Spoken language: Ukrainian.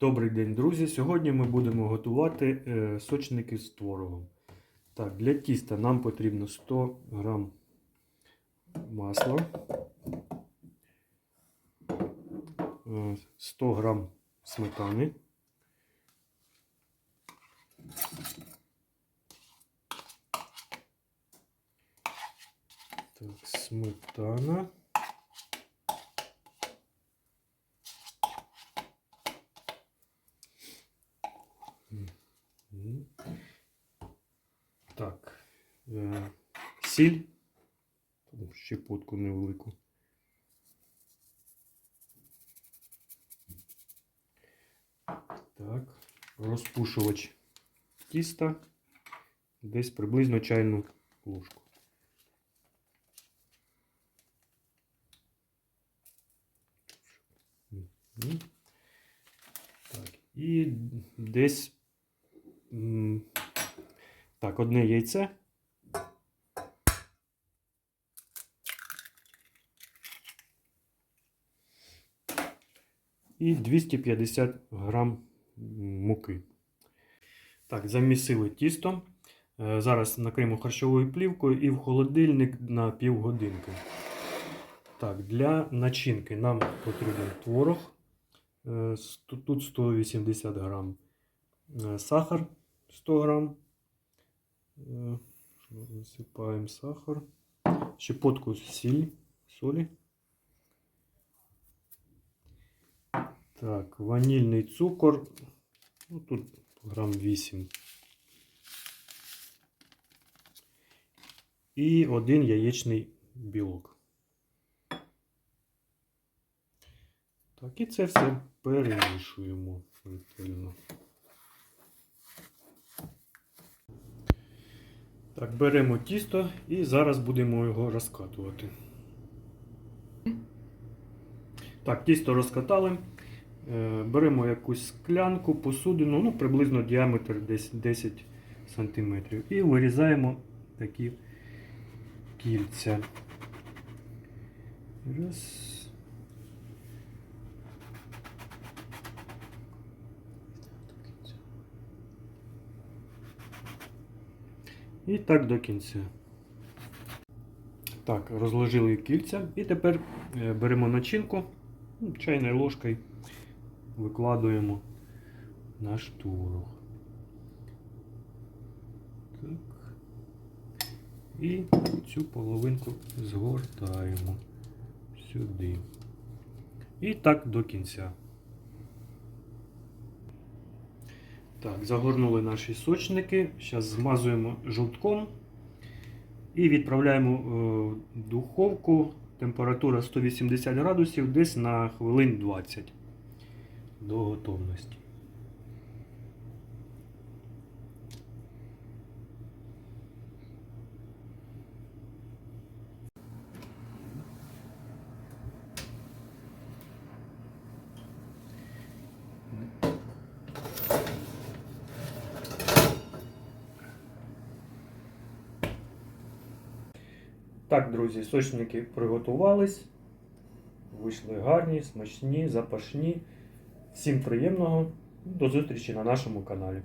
Добрий день, друзі! Сьогодні ми будемо готувати е, сочники з творогом. Так, для тіста нам потрібно 100 г масла, е, 100 г сметани, так, сметана. Так. Е, сіль. Щепотку невелику. Так. Розпушувач тіста. Десь приблизно чайну ложку. Так. І десь Так, одне яйце. І 250 грам муки. Так, замісили тісто. Е, Зараз накриємо харчовою плівкою і в холодильник на півгодинки. Так, для начинки нам потрібен творог. Е, Тут 180 грам. Е, Сахар 100 грам. Е, Висипаємо сахар. Щепотку сіль, солі. Так, ванільний цукор. Ну, тут грам 8. І один яєчний білок. Так, і це все перемішуємо ретельно. Так, беремо тісто і зараз будемо його розкатувати. Так, тісто розкатали. Е, Беремо якусь склянку, посудину, ну, приблизно діаметр десь 10 см. І вирізаємо такі кільця. Раз. І так до кінця. Так, розложили кільця. І тепер е, беремо начинку, ну, чайною ложкою викладуємо наш творог. Так. І цю половинку згортаємо сюди. І так до кінця. Так, загорнули наші сочники. Зараз змазуємо жовтком і відправляємо в духовку. Температура 180 градусів десь на хвилин 20 до готовності. Так, друзі, сочники приготувались. Вийшли гарні, смачні, запашні. Всім приємного. До зустрічі на нашому каналі.